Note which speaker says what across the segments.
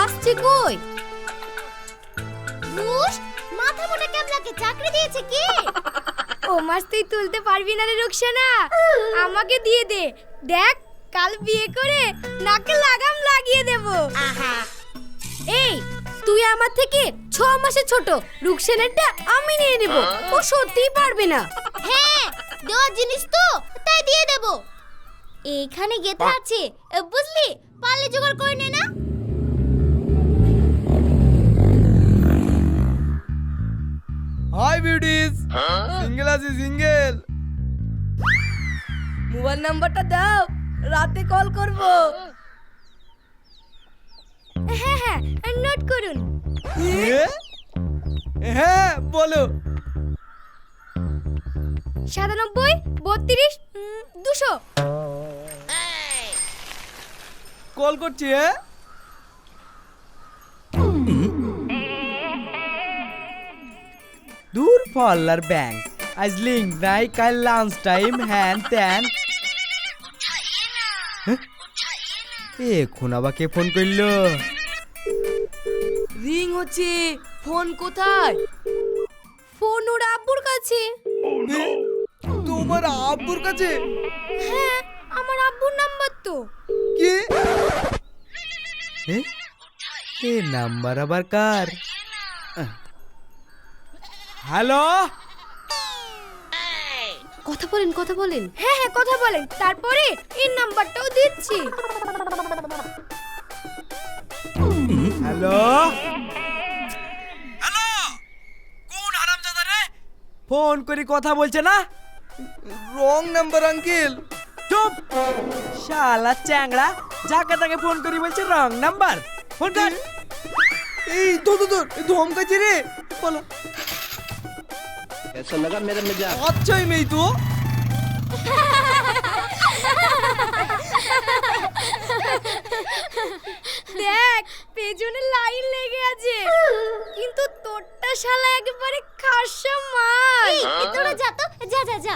Speaker 1: আসছে কই?
Speaker 2: মাথা মোটা ক্যাবলাকে চাকরি দিয়েছে কি?
Speaker 1: ও মাস তুই তুলতে পারবি না রে রুকসানা। আমাকে দিয়ে দে। দেখ কাল বিয়ে করে নাকে লাগাম লাগিয়ে দেব। এই তুই আমার থেকে ছ মাসের ছোট। রুকসানারটা আমি নিয়ে নেব। ও সত্যিই পারবে না।
Speaker 2: হ্যাঁ দেওয়ার জিনিস তো তাই দিয়ে দেব। এইখানে গেথা আছে বুঝলি? পারলে জোগাড় করে নে না।
Speaker 3: হাই বিউটিস সিঙ্গেল আছি সিঙ্গেল
Speaker 1: মোবাইল নাম্বারটা দাও রাতে কল করব। হ্যাঁ হ্যাঁ নোট করুন।
Speaker 3: হ্যাঁ বলো।
Speaker 1: সাতানব্বই বত্রিশ দুশো।
Speaker 3: কল করছি হ্যাঁ? দূর পাল্লার ব্যাংক। আজ লিঙ্ক নাই কাল লাঞ্চ টাইম হ্যান ত্যান? এখন আবার কে ফোন করল?
Speaker 1: রিং হচ্ছে ফোন কোথায়? ফোন ওর আব্বুর কাছে।
Speaker 3: তোমার আব্বুর কাছে?
Speaker 1: হ্যাঁ আমার আব্বুর নাম্বার তো।
Speaker 3: কি? এ? নাম্বার আবার কার? হ্যালো?
Speaker 1: কথা বলেন কথা বলেন। হ্যাঁ হ্যাঁ কথা বলেন। তারপরে এই নাম্বারটাও দিচ্ছি।
Speaker 3: হ্যালো? হ্যালো কোন হারামজাদা রে? ফোন করে কথা বলছে না? Wrong number uncle. চুপ! শালা চ্যাংড়া যাকে তাকে ফোন করি বলছে রং নাম্বার। ফোন কর এই তো তো তো ধমকাছে রে। বলো।
Speaker 4: ऐसा लगा मेरे मिजाज
Speaker 3: আচ্ছাই মেয়ে তো
Speaker 1: দেখ পেছনে লাইন লেগে আছে কিন্তু তোরটা শালা একেবারে খাসা মাল
Speaker 2: এই এ তোরা যা তো যা যা যা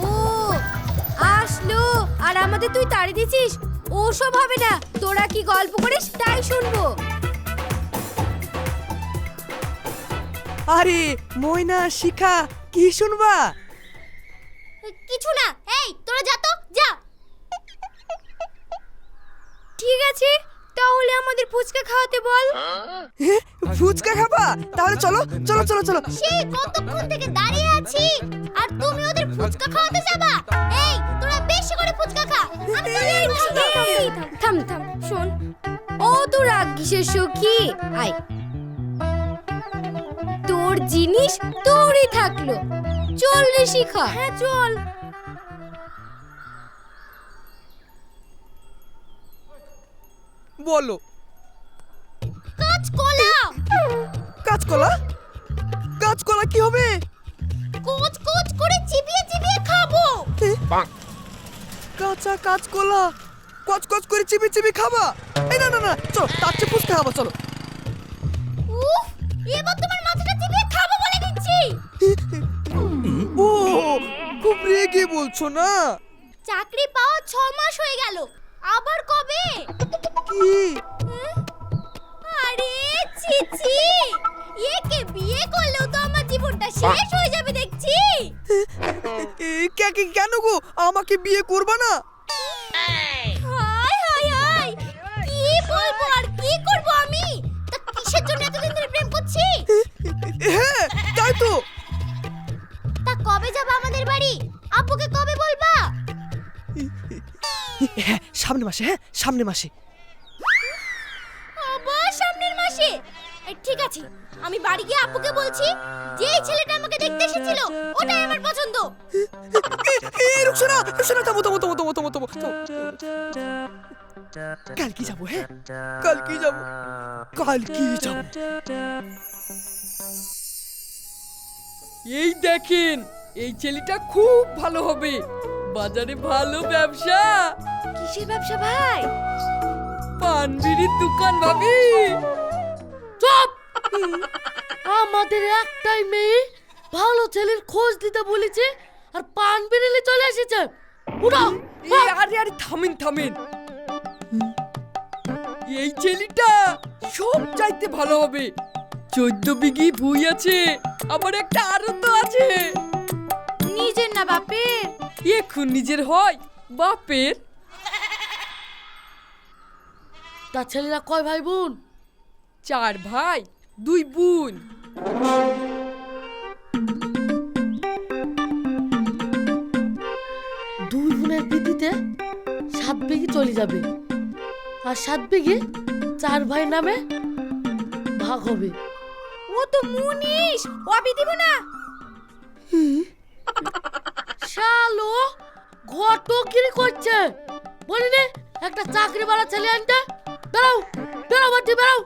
Speaker 1: ও আসলো আর আমাদের তুই তাড়ি দিছিস ওসব হবে না তোরা কি গল্প করিস তাই শুনবো
Speaker 3: আরে ময়না শিখা কি শুনবা
Speaker 2: কিছু না এই তোরা যা তো যা
Speaker 1: ঠিক আছে তাহলে আমাদের ফুচকা খাওয়াতে বল
Speaker 3: ফুচকা খাবা তাহলে চলো চলো চলো চলো
Speaker 2: সেই কতক্ষণ থেকে দাঁড়িয়ে আছি আর তুমি ওদের ফুচকা খাওয়াতে যাবা এই তোরা বেশি করে ফুচকা খা
Speaker 1: থাম থাম শোন ও তো রাগ কিসের সখী আয় তোর জিনিস তোরই থাকল। চল রে শিখা হ্যাঁ চল।
Speaker 3: বলো।
Speaker 2: কাঁচকলা।
Speaker 3: কাঁচকলা? কাঁচকলা কি হবে?
Speaker 2: কোচ কোচ করে চিবিয়ে চিবিয়ে খাব।
Speaker 3: কাঁচা কাঁচকলা। কচ কচ করে চিবি চিবি খাবা। এই না না না চলো তার চেয়ে ফুচকা খাবা চলো।
Speaker 2: উফ এবার তোমার
Speaker 3: ও খুব রেগে বলছো না?
Speaker 2: চাকরি পাওয়া ছ মাস হয়ে গেল। আবার কবে?
Speaker 3: কি?
Speaker 2: আরে ছি ছি। একে বিয়ে করলেও তো আমার জীবনটা শেষ হয়ে যাবে দেখছি।
Speaker 3: কে- কে- কেন গো? আমাকে বিয়ে করবা না?
Speaker 2: কি বলব আর কি করব আমি? তা কিসের জন্য এতদিন ধরে প্রেম করছি?
Speaker 3: হ্যাঁ সামনে মাসে হ্যাঁ সামনে মাসে।
Speaker 2: আবার সামনের মাসে? এই, ঠিক আছে আমি বাড়ি গিয়ে আপুকে বলছি যে এই ছেলেটা আমাকে দেখতে এসেছিল ওটাই আমার পছন্দ।
Speaker 3: এই রুকসানা রুকসানা থামো থামো থামো থামো থামো থামো। থামো। কালকে যাব হ্যাঁ? কালকে যাব? কালকে যাব?
Speaker 5: এই দেখেন এই ছেলেটা খুব ভালো হবে। বাজারে ভালো ব্যবসা।
Speaker 1: কিসের ব্যবসা ভাই?
Speaker 5: পান বিড়ির দোকান ভাবি। চুপ! আমাদের একটাই মেয়ে ভালো ছেলের খোঁজ দিতে বলেছে আর পান বিড়িলে চলে এসেছে। উড়াও
Speaker 3: আরে আরে থামিন থামিন।
Speaker 5: এই ছেলেটা সব চাইতে ভালো হবে। চোদ্দ বিঘি ভুই আছে আমার একটা আনন্দ আছে।
Speaker 1: নিজের না বাপের?
Speaker 5: এখন নিজের হয় বাপের
Speaker 4: তার ছেলেরা কয় ভাই বোন?
Speaker 5: চার ভাই দুই বোন।
Speaker 4: দুই বোনের বিধিতে সাত বিঘি চলে যাবে। আর সাত বিঘি চার ভাই নামে ভাগ হবে।
Speaker 1: ও তো মুনিশ অবি দিব না।
Speaker 4: শালো ঘটকিরি করছে? বলিনি একটা চাকরি বালা ছেলে আনতে। বেরাও বেরাও বাটি ধর।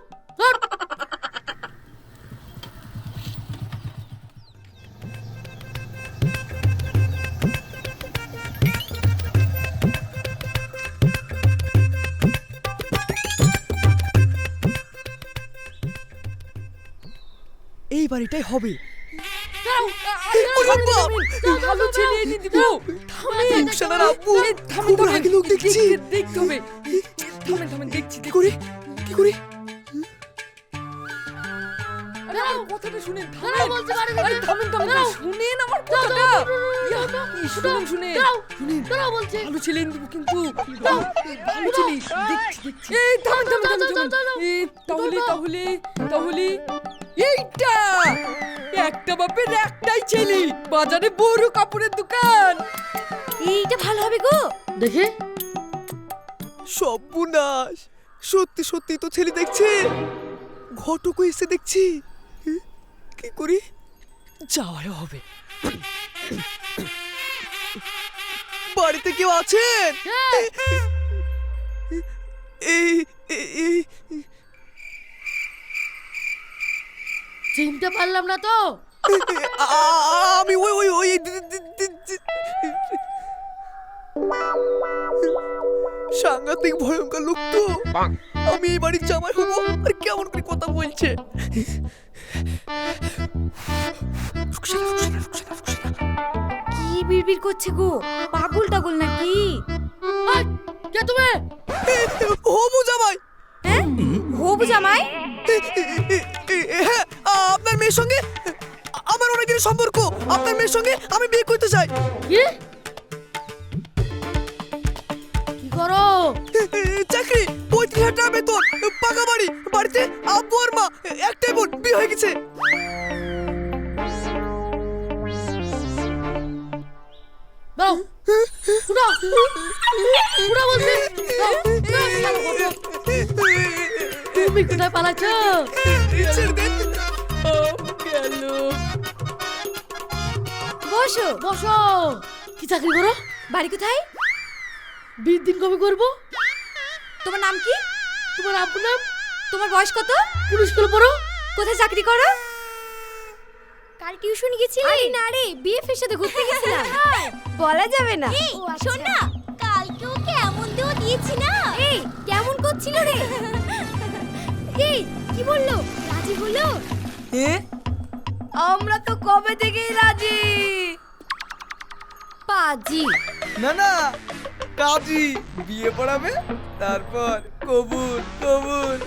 Speaker 3: এই বাড়িটাই হবে।
Speaker 5: ভালো ছেলে এনে দিব থামেন
Speaker 3: আব্বু,
Speaker 5: থামেন দেখতে হবে। থামেন থামেন দেখছি
Speaker 3: কি করে? কি করে?
Speaker 5: বেরাও কথাটা শুনেন থামেন
Speaker 4: বলছি বাড়ি
Speaker 5: আরে থামেন থামেন শুনেন আমার কথাটা।
Speaker 4: যাও, যাও, যাও, যাও,
Speaker 5: ইয়া, এই, শুনুন শুনেন। শুনেন।
Speaker 4: বেরাও বলছি।
Speaker 5: ভালো ছেলে এনে কিন্তু
Speaker 4: যাও।
Speaker 5: ভালো ছেলে দেখছি দেখছি। এই থামেন থামেন থামেন
Speaker 4: যাও, যাও, যাও।
Speaker 5: থামেন এই, তাহলে
Speaker 4: যাও, যাও।
Speaker 5: তাহলে তাহলে এইটা। একটা বাপের একটাই ছেলে। বাজারে বড় কাপড়ের দোকান।
Speaker 1: এইটা ভালো হবে গো।
Speaker 4: দেখি।
Speaker 3: সর্বনাশ সত্যি সত্যি তো ছেলে দেখছে। ঘটকও এসে দেখছি। কি করি? যাওয়াই হবে। বাড়িতে কেউ আছেন? এই
Speaker 4: চিনতে পারলাম না তো।
Speaker 3: আমি ওই ওই ওই সাংঘাতিক ভয়ঙ্কর লোক তো। আমি এই বাড়ির জামাই হব। আর কেমন করে কথা বলছে।
Speaker 1: কি বিড়বিড় করছে গো? পাগল টাগল নাকি?
Speaker 4: কে তুমি?
Speaker 3: হবু জামাই।
Speaker 1: হ্যাঁ? হবু জামাই?
Speaker 3: হ্যাঁ আপনার মেয়ের সঙ্গে আমার অনেক দিনের সম্পর্ক। আপনার মেয়ের সঙ্গে আমি বিয়ে করতে চাই।
Speaker 4: কি? করো।
Speaker 3: চাকরি পঁয়ত্রিশ হাজার টাকা বেতন পাকা বাড়ি বাড়িতে আব্বু আর মা একটাই বোন বিয়ে হয়ে গেছে।
Speaker 4: বলছি। তুমি কোথায় পালাচ্ছ?
Speaker 1: বসো
Speaker 4: বসো। কি চাকরি করো?
Speaker 1: বাড়ি কোথায়?
Speaker 4: বিশ দিন কবে করব?
Speaker 1: তোমার নাম কি?
Speaker 4: তোমার আব্বুর নাম?
Speaker 1: তোমার বয়স কত?
Speaker 4: কোন স্কুলে পড়ো।
Speaker 1: কোথায় চাকরি করো? কাল টিউশন গেছিলে? আরে না রে বিএফ এর সাথে ঘুরতে গেছিলাম। বলা যাবে না।
Speaker 2: এই শোন না কালকে ওকে এমন দেও দিয়েছি না।
Speaker 1: এই কেমন করছিল রে? এই কি বলল? রাজি হলো? আমরা তো কবে থেকেই রাজি? পাজি।
Speaker 3: না না কাজী বিয়ে পড়াবে তারপর কবুল কবুল।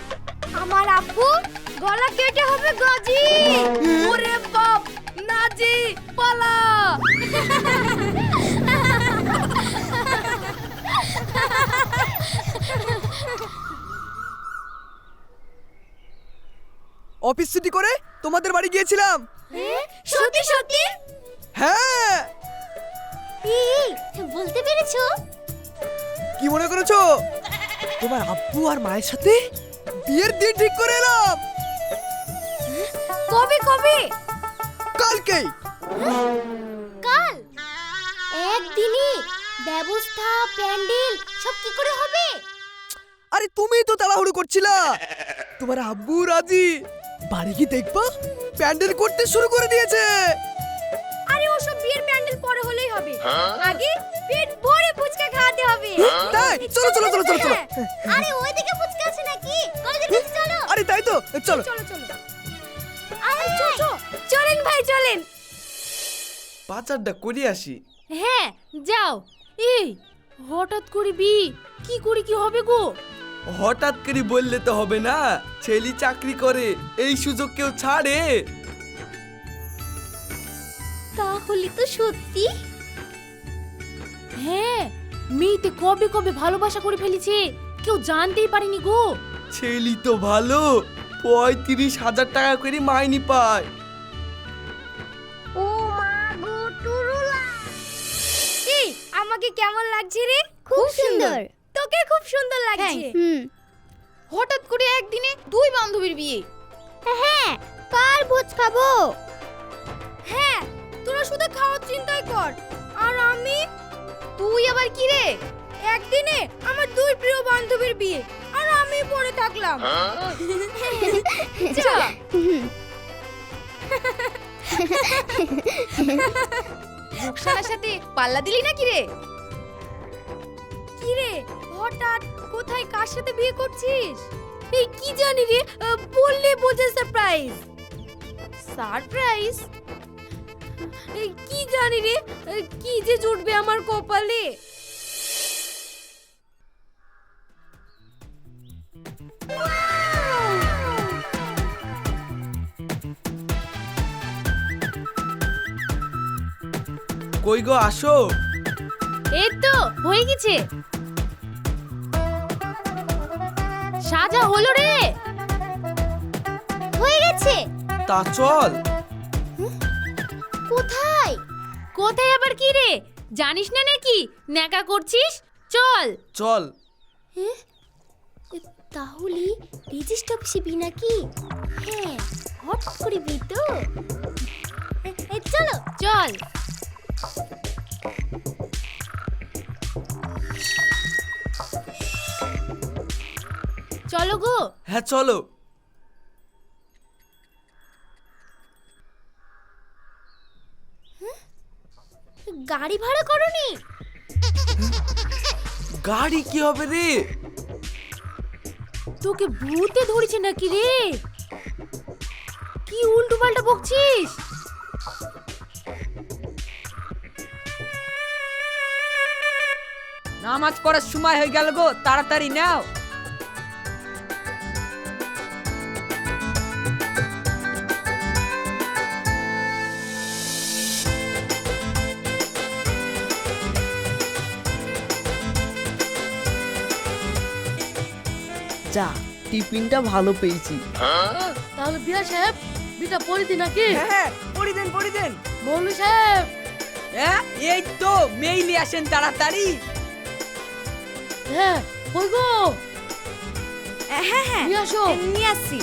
Speaker 1: আমার আব্বু গলা কেটে হবে গাজি। ওরে বাপ নাজি পালা।
Speaker 3: অফিস ছুটি করে তোমাদের বাড়ি গিয়েছিলাম।
Speaker 1: সত্যি সত্যি?
Speaker 3: হ্যাঁ।
Speaker 2: বলতে পেরেছ?
Speaker 3: কি মনে করেছ? তোমার আব্বু আর মায়ের সাথে বিয়ের দিন ঠিক করে এলাম।
Speaker 1: কবে কবে?
Speaker 3: কালকেই।
Speaker 2: কাল? একদিনে ব্যবস্থা প্যান্ডেল সব কি করে হবে?
Speaker 3: আরে তুমি তো তাড়াহুড়ো করছিলা। তোমার আব্বু রাজি। বাড়ি কি দেখবা? প্যান্ডেল করতে শুরু করে দিয়েছে।
Speaker 1: আরে ওসব বিয়ের প্যান্ডেল পরে হলেই হবে। আগে ভরে ফুচকা খাওয়াতে হবে।
Speaker 3: তাই? চলো চলো চলো চলো চলো।
Speaker 1: হ্যাঁ।
Speaker 2: আরে ওইদিকে ফুচকা আছে নাকি? কলেজের কাছে চলো
Speaker 3: আরে তাই তো। চলো।
Speaker 1: চলো চলো। আরে চলো চলেন ভাই চলেন।
Speaker 6: পাচারটা করে আসি।
Speaker 4: হ্যাঁ যাও। এই হঠাৎ করে বি কি করে কি হবে গো?
Speaker 6: হঠাৎ করে বললে তো হবে না ছেলে চাকরি করে এই সুযোগ কেউ ছাড়ে।
Speaker 2: তাহলে তো সত্যি।
Speaker 1: হ্যাঁ মেয়েতে কবে কবে ভালোবাসা করে ফেলেছে কেউ জানতেই পারেনি গো।
Speaker 6: ছেলি তো ভালো পঁয়ত্রিশ হাজার টাকা করে মাইনি পায়।
Speaker 2: ও মা গো টুরুলা।
Speaker 1: এই আমাকে কেমন লাগছে রে?
Speaker 2: খুব সুন্দর।
Speaker 1: তোকে খুব সুন্দর লাগছে।
Speaker 2: হুম।
Speaker 1: হঠাৎ করে একদিনে দুই বান্ধবীর বিয়ে।
Speaker 2: হ্যাঁ কার ভোজ খাব?
Speaker 1: হ্যাঁ তোরা শুধু খাওয়ার চিন্তাই কর। আর আমি তুই আবার কি রে? একদিনে আমার দুই প্রিয় বান্ধবীর বিয়ে আর আমি পড়ে থাকলাম। যা। রুকসানার সাথে পাল্লা দিলি নাকি রে? কি রে হঠাৎ কোথায় কার সাথে বিয়ে করছিস? এই কি জানি রে বললে বোঝে সারপ্রাইজ সারপ্রাইজ কি জানি রে? কি যে জুটবে আমার কপালে?
Speaker 6: কই গো আসো।
Speaker 1: এই তো হয়ে গেছে। সাজা হলো রে।
Speaker 2: হয়ে গেছে।
Speaker 6: তা চল।
Speaker 2: কোথায়?
Speaker 1: কোথায় আবার কি রে? জানিস না নাকি? নেকা করছিস? চল।
Speaker 6: চল।
Speaker 2: তাহলে রেজিস্টার অফিসে বি নাকি? হ্যাঁ হট করে বি তো। চলো।
Speaker 1: চল। চলো গো।
Speaker 6: হ্যাঁ চলো।
Speaker 2: গাড়ি ভাড়া করনি?
Speaker 6: গাড়ি কি হবে রে?
Speaker 1: তোকে ভূতে ধরেছে নাকি রে? কি উল্টো পাল্টা বকছিস?
Speaker 5: নামাজ পড়ার সময় হয়ে গেল গো তাড়াতাড়ি নাও।
Speaker 3: যা টিফিনটা ভালো পেয়েছি।
Speaker 4: তাহলে বিয়া সাহেব বিটা পড়ি দিন নাকি?
Speaker 3: হ্যাঁ পড়ি দেন পড়ি দেন
Speaker 4: মৌলু সাহেব।
Speaker 5: হ্যাঁ এই তো মেইলি আসেন তাড়াতাড়ি।
Speaker 4: হ্যাঁ কই গো
Speaker 1: হ্যাঁ হ্যাঁ
Speaker 4: নিয়ে আসো।
Speaker 1: নিয়ে আসছি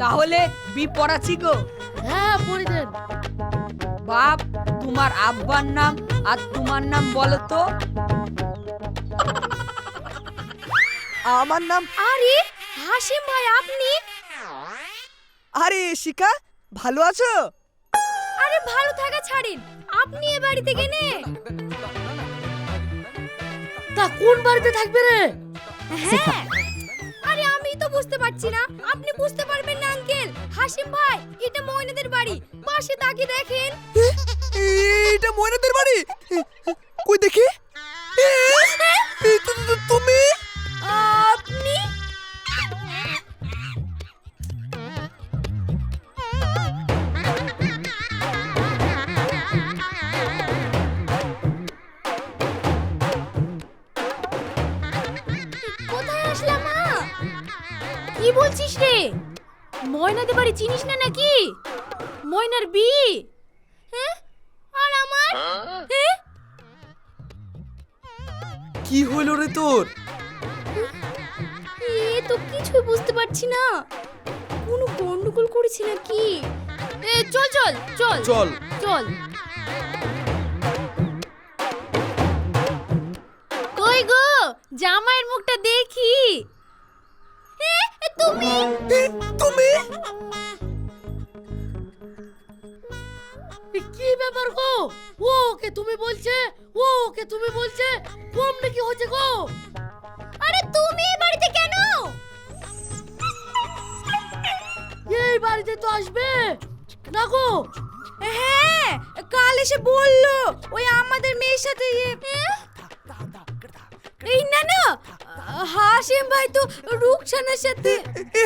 Speaker 5: তাহলে বি পড়াচ্ছি গো।
Speaker 4: হ্যাঁ পড়ি দেন
Speaker 5: বাপ তোমার আব্বার নাম আর তোমার নাম বলো তো।
Speaker 3: আমার নাম
Speaker 1: আরে হাসিম ভাই আপনি?
Speaker 3: আরে শিখা ভালো আছো?
Speaker 1: আরে ভালো থাকা ছাড়িন। আপনি এ বাড়িতে কেনে?
Speaker 4: তা কোন বাড়িতে থাকবে রে?
Speaker 1: হ্যাঁ। বুঝতে পারছি না। আপনি বুঝতে পারবেন না, আঙ্কেল। হাসিম ভাই, এটা ময়নাদের বাড়ি। পাশে তাকিয়ে দেখেন।
Speaker 3: এটা ময়নাদের বাড়ি? কই দেখি?
Speaker 1: ময়নাদের বাড়ি চিনিস না নাকি? ময়নার বি হ্যাঁ? আর আমার? হ্যাঁ?
Speaker 6: কি হইল রে তোর?
Speaker 1: এ তো কিছুই বুঝতে পারছি না। কোনো গন্ডগোল করেছি নাকি? এ চল চল চল।
Speaker 6: চল।
Speaker 1: চল। কই গো? জামাইয়ের মুখটা দেখি। তুমি?
Speaker 3: তুমি?
Speaker 4: কি ব্যাপার গো? ও ওকে তুমি বলছে? ও ওকে তুমি বলছে? কম নাকি হচ্ছে গো?
Speaker 2: আরে তুমি এই বাড়িতে কেন?
Speaker 4: এই বাড়িতে তো আসবে। না গো।
Speaker 1: হ্যাঁ কাল এসে বলল ওই আমাদের মেয়ের সাথে ইয়ে এই না না হাসিম ভাই তো রুকসানার সাথে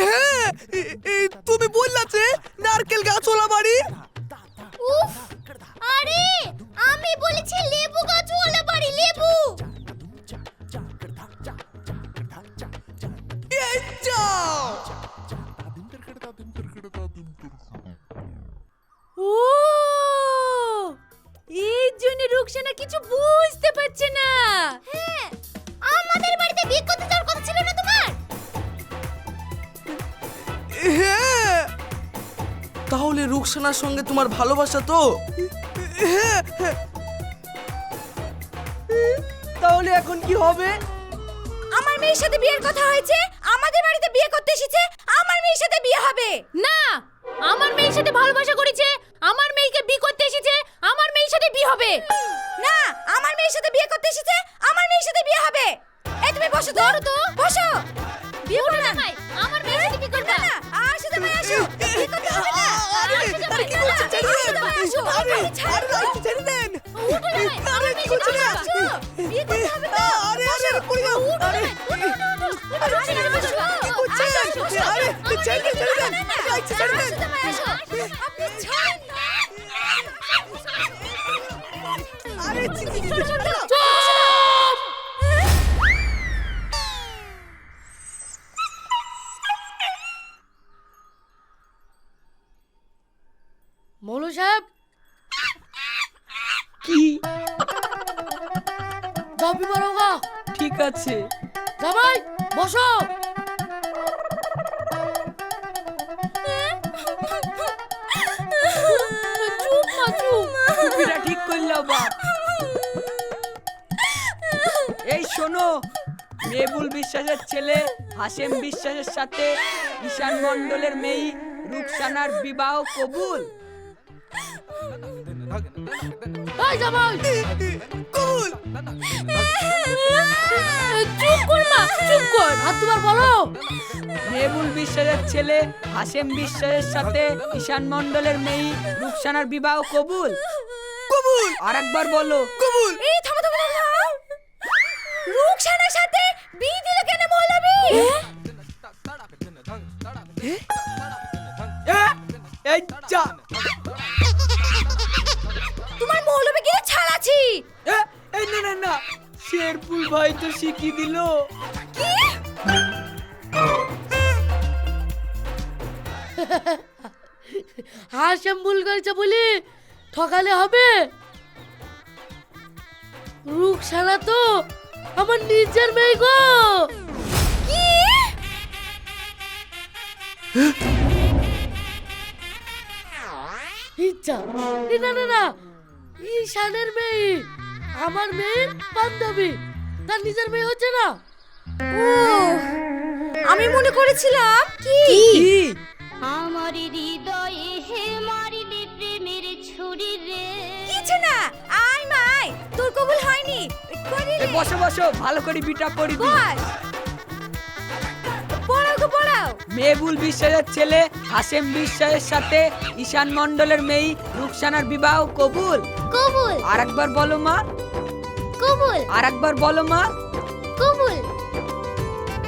Speaker 3: হ্যাঁ তুমি বললা যে নারকেল গাছওয়ালা বাড়ি।
Speaker 2: উফ আরে আমি বলেছি লেবু গাছওয়ালা বাড়ি লেবু।
Speaker 1: ও এই জন্য রুকসানা কিছু বুঝতে পারছে না।
Speaker 2: হ্যাঁ আমাদের বাড়িতে বিয়ে করতে যাওয়ার কথা ছিল না তোমার?
Speaker 3: হ্যাঁ। তাহলে রুকসানার সঙ্গে তোমার ভালোবাসা তো? হ্যাঁ।
Speaker 7: তাহলে এখন কি হবে?
Speaker 1: আমার মেয়ের সাথে বিয়ের কথা হয়েছে আমাদের বাড়িতে বিয়ে করতে এসেছে আমার মেয়ের সাথে বিয়ে হবে। না আমার মেয়ের সাথে ভালোবাসা করেছে আমার মেয়েকে বিয়ে করতে এসেছে আমার মেয়ের সাথে বিয়ে হবে। না আমার মেয়ের সাথে বিয়ে করতে এসেছে আমার মেয়ের সাথে বিয়ে হবে। তুমি বসো তো তো বসো বিয়ে করো না আমার সাথে বিয়ে করবে না আসো তো ভাই আসো বিয়ে করতে হবে না আসো তো ভাই কি করছেন আসো আরে ছাড়ো
Speaker 3: ছেড়ে দেন
Speaker 1: উঠো না ভাই আমার বিয়ে করতে হবে তো
Speaker 3: আরে আরে পড়ে যাও আরে আরে ছেড়ে বসো কি করছেন আরে ছেড়ে ছেড়ে দেন ছেড়ে দেন আপনি ছেড়ে দেন আরে
Speaker 4: মৌলু সাহেব?
Speaker 7: কি?
Speaker 4: যাও বিবার হোগা
Speaker 7: ঠিক আছে।
Speaker 4: জামাই বসো।
Speaker 1: চুপ মা চুপ।
Speaker 7: টুপিটা ঠিক করলাম বাপ এই শোনো মেবুল বিশ্বাসের ছেলে হাসেম বিশ্বাসের সাথে ঈশান মণ্ডলের মেয়ে রুকসানার বিবাহ কবুল।
Speaker 4: এই জামাই!
Speaker 3: কবুল
Speaker 1: চুপ কর মা চুপ কর।
Speaker 4: হাত দুবার বলো।
Speaker 7: মেবুল বিশ্বাসের ছেলে হাসেম বিশ্বাসের সাথে ঈশান মণ্ডলের মেয়ে রুকসানার বিবাহ কবুল।
Speaker 3: কবুল?
Speaker 7: আর একবার বলো।
Speaker 3: কবুল?
Speaker 1: এই থামো থামো থামো রুকসানার সাথে বিয়ে দিল কেন মৌলবি
Speaker 7: এই যা।
Speaker 1: ছাড়াছি।
Speaker 7: এই না না না শেরপুল ভাই তো শিখিয়ে দিল।
Speaker 1: কি?
Speaker 4: হাসেম ভুল করেছে বলি ঠকালে হবে? রুখ রুকসানা তো আমার নিজের মেয়ে গো।
Speaker 1: কি?
Speaker 4: ইচ্ছা। না না না ঈশানের মেয়ে। আমার মেয়ের বান্ধবী তার নিজের মেয়ে হচ্ছে না।
Speaker 1: ও আমি মনে করেছিলাম কি?
Speaker 7: কি?
Speaker 2: আমার হৃদয়ে হে মারিলে প্রেমের ছুরি রে।
Speaker 1: কিছু না। আয় মাই তোর কবুল হয়নি। করি রে।
Speaker 7: বসো বসো। ভালো করে বিটা করে দি
Speaker 1: বস। পড়াও গো পড়াও।
Speaker 7: মেবুল বিশ্বাসের ছেলে হাসেম বিশ্বাসের সাথে ঈশান মণ্ডলের মেয়ে রূপসানার বিবাহ
Speaker 2: কবুল।
Speaker 7: আর একবার বলো মা।
Speaker 2: কবুল
Speaker 7: আর একবার বলো মা।
Speaker 2: কবুল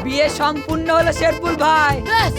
Speaker 7: বিয়ে সম্পূর্ণ হলো শেরপুল ভাই।
Speaker 4: ব্যাস।